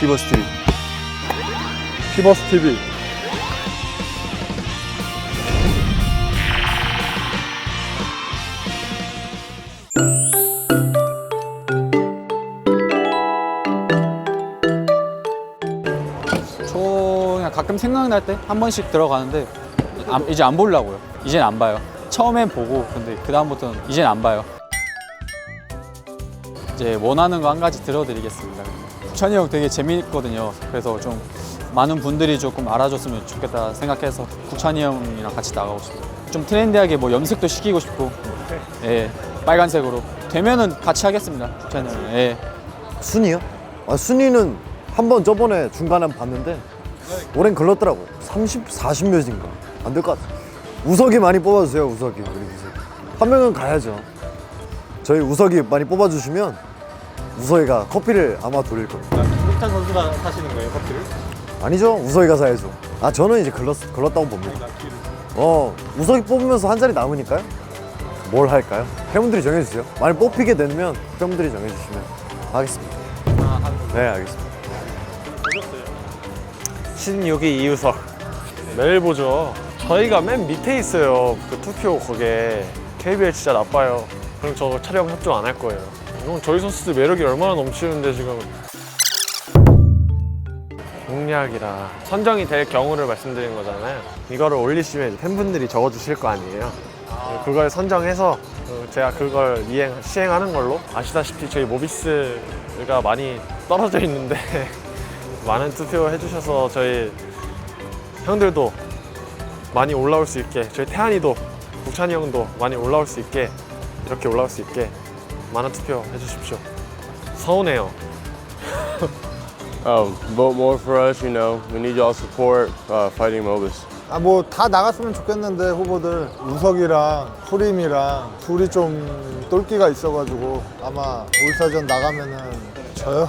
피버스 TV. 피버스 TV. 저 그냥 가끔 생각날 때 한 번씩 들어가는데 안- 이제 안 보려고요. 이젠 안 봐요. 처음엔 보고 근데 그 다음부터는 이젠 안 봐요. 이제 원하는 거 한 가지 들어드리겠습니다. 천이 형 되게 재미있거든요. 그래서 좀 많은 분들이 조금 알아줬으면 좋겠다 생각해서 국찬이 형이랑 같이 나가고 싶어요. 좀 트렌디하게 뭐 염색도 시키고 싶고, 예, 빨간색으로 되면은 같이 하겠습니다. 국찬이 형. 예. 순위요? 아, 순위는 한 번 저번에 중간에 봤는데 오랜 걸렸더라고. 30, 40 몇인가. 안 될 것 같아. 우석이 많이 뽑아주세요, 우석이. 우리 우석이. 한 명은 가야죠. 저희 우석이 많이 뽑아주시면 우석이가 커피를 아마 돌릴 겁니다. 국찬 선수가 사시는 거예요, 커피를? 아니죠, 우석이가 사야죠. 아, 저는 이제 걸렀, 걸렀다고 봅니다. 어, 우석이 뽑으면서 한 자리 남으니까요. 뭘 할까요? 팬분들이 정해주세요. 만약 뽑히게 되면 팬분들이 정해주시면 하겠습니다. 네, 알겠습니다. 16위 이유석 매일 보죠 저희가 맨 밑에 있어요 그 투표 거기에 KBL 진짜 나빠요 그럼 저 촬영 협조 안 할 거예요 이건 저희 선수들 매력이 얼마나 넘치는데 지금. 공략이라. 선정이 될 경우를 말씀드린 거잖아요. 이거를 올리시면 팬분들이 적어주실 거 아니에요. 그걸 선정해서 어, 제가 그걸 이행, 시행하는 걸로. 아시다시피 저희 모비스가 많이 떨어져 있는데 많은 투표 해주셔서 저희 형들도 많이 올라올 수 있게 저희 태환이도 국찬이 형도 많이 올라올 수 있게 이렇게 올라올 수 있게 많은 투표 해주십시오 서운해요 Um, vote more for us, you know. We need y'all support uh, fighting Mobis. 아 뭐 다 나갔으면 좋겠는데 후보들 우석이랑 후림이랑 둘이 좀 똘끼가 있어가지고 아마 올스타전 나가면은 저요?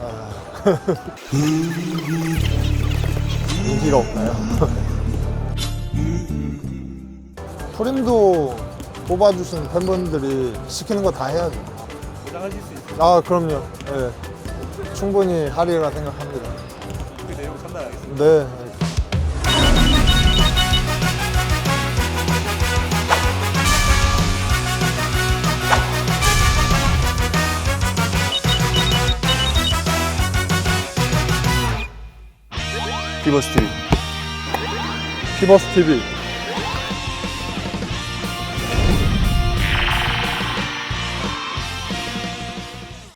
아... 인기가 없나요? 후림도 뽑아주신 팬분들이 시키는 거 다 해야죠. 보장하실 수 있어요? 아 그럼요. 네. 충분히 하리라 생각합니다. 그 내용 전달하겠습니다. 네. 피버스 TV. 피버스 TV